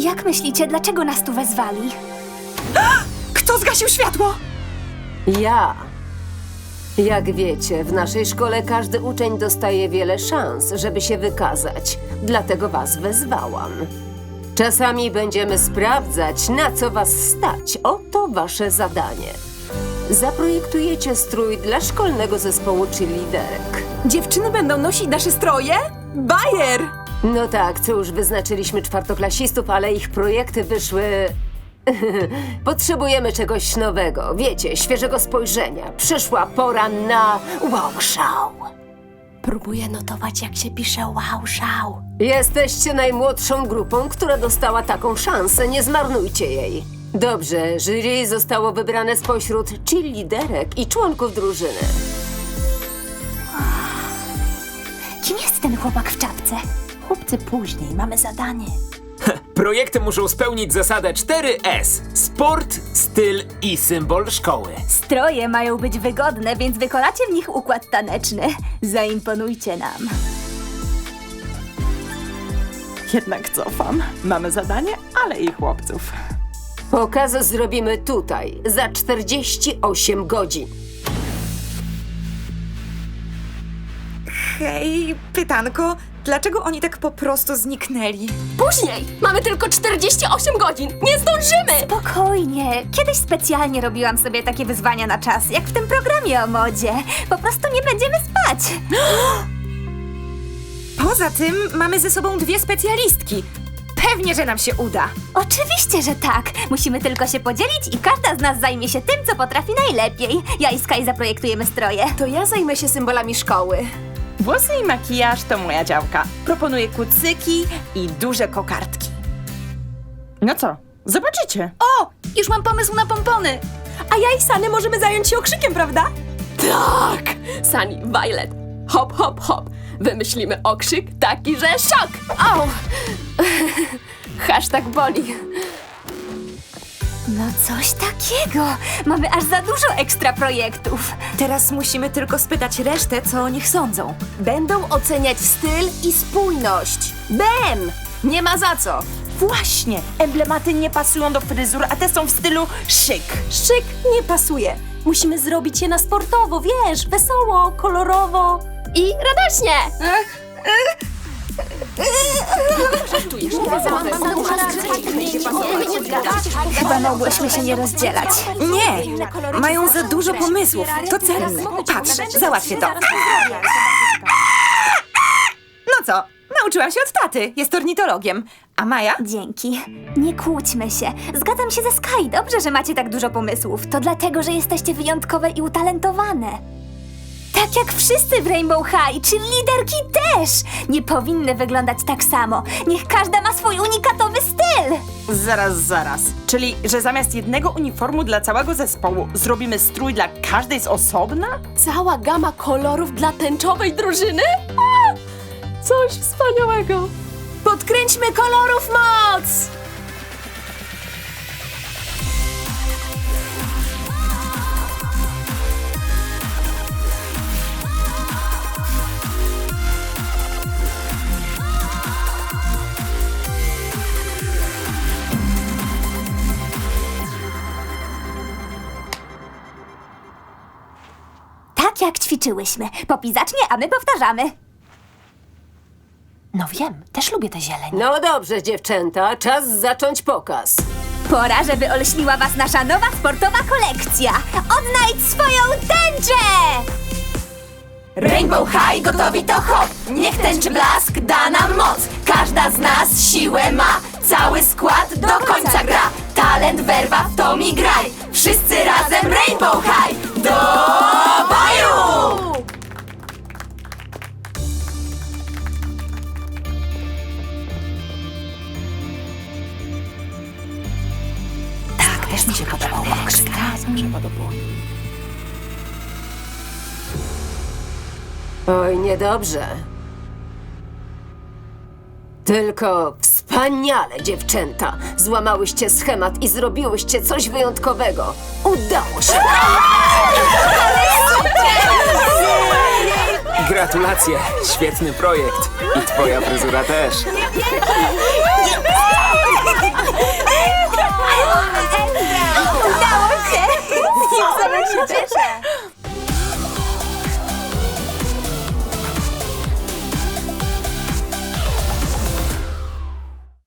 Jak myślicie, dlaczego nas tu wezwali? Kto zgasił światło? Ja. Jak wiecie, w naszej szkole każdy uczeń dostaje wiele szans, żeby się wykazać. Dlatego was wezwałam. Czasami będziemy sprawdzać, na co was stać. Oto wasze zadanie. Zaprojektujecie strój dla szkolnego zespołu czy liderek. Dziewczyny będą nosić nasze stroje? Bajer! No tak, cóż, wyznaczyliśmy czwartoklasistów, ale ich projekty wyszły. Potrzebujemy czegoś nowego, wiecie, świeżego spojrzenia. Przyszła pora na wow. Próbuję notować, jak się pisze wow, szał. Jesteście najmłodszą grupą, która dostała taką szansę. Nie zmarnujcie jej. Dobrze, jury zostało wybrane spośród cheerleaderek i członków drużyny. Kim jest ten chłopak w czapce? Chłopcy, później, mamy zadanie. Projekty muszą spełnić zasadę 4S: sport, styl i symbol szkoły. Stroje mają być wygodne, więc wykonacie w nich układ taneczny. Zaimponujcie nam. Jednak cofam. Mamy zadanie, ale i chłopców. Pokaz zrobimy tutaj, za 48 godzin. Hej, pytanko, dlaczego oni tak po prostu zniknęli? Później! Mamy tylko 48 godzin! Nie zdążymy! Spokojnie. Kiedyś specjalnie robiłam sobie takie wyzwania na czas, jak w tym programie o modzie. Po prostu nie będziemy spać. Poza tym mamy ze sobą dwie specjalistki. Pewnie, że nam się uda. Oczywiście, że tak. Musimy tylko się podzielić i każda z nas zajmie się tym, co potrafi najlepiej. Ja i Sky zaprojektujemy stroje. To ja zajmę się symbolami szkoły. Włosy i makijaż to moja działka. Proponuję kucyki i duże kokardki. No co? Zobaczycie. O! Już mam pomysł na pompony! A ja i Sany możemy zająć się okrzykiem, prawda? Tak! Sani, Violet, hop, hop, hop. Wymyślimy okrzyk taki, że szok! Au! Hashtag boli. No coś takiego. Mamy aż za dużo ekstra projektów. Teraz musimy tylko spytać resztę, co o nich sądzą. Będą oceniać styl i spójność. Bem! Nie ma za co. Właśnie! Emblematy nie pasują do fryzur, a te są w stylu szyk. Szyk nie pasuje. Musimy zrobić je na sportowo, wiesz, wesoło, kolorowo. I radośnie! Chyba mogłyśmy się nie rozdzielać. Nie! Mają za dużo pomysłów. To cenne. Patrz, załatwię to. No co? Nauczyłam się od taty. Jest ornitologiem. A Maja? Dzięki. Nie kłóćmy się. Zgadzam się ze Sky. Dobrze, że macie tak dużo pomysłów. To dlatego, że jesteście wyjątkowe i utalentowane. Tak jak wszyscy w Rainbow High, czy liderki też! Nie powinny wyglądać tak samo. Niech każda ma swój unikatowy! Zaraz, zaraz. Czyli, że zamiast jednego uniformu dla całego zespołu zrobimy strój dla każdej z osobna? Cała gama kolorów dla tęczowej drużyny? A! Coś wspaniałego! Podkręćmy kolorów moc! Tak jak ćwiczyłyśmy. Popi zacznie, a my powtarzamy. No wiem, też lubię tę zieleń. No dobrze, dziewczęta, czas zacząć pokaz. Pora, żeby olśniła was nasza nowa sportowa kolekcja. Odnajdź swoją tęczę! Rainbow High gotowi to hop! Niech tęczy blask da nam moc! Każda z nas siłę ma! Cały skład do końca gra! Talent, werwa, w to mi graj! Też mi się podobał okrzyk. Mi się podobał. Oj, niedobrze. Tylko wspaniale, dziewczęta. Złamałyście schemat i zrobiłyście coś wyjątkowego. Udało się! Gratulacje, świetny projekt. I twoja fryzura też.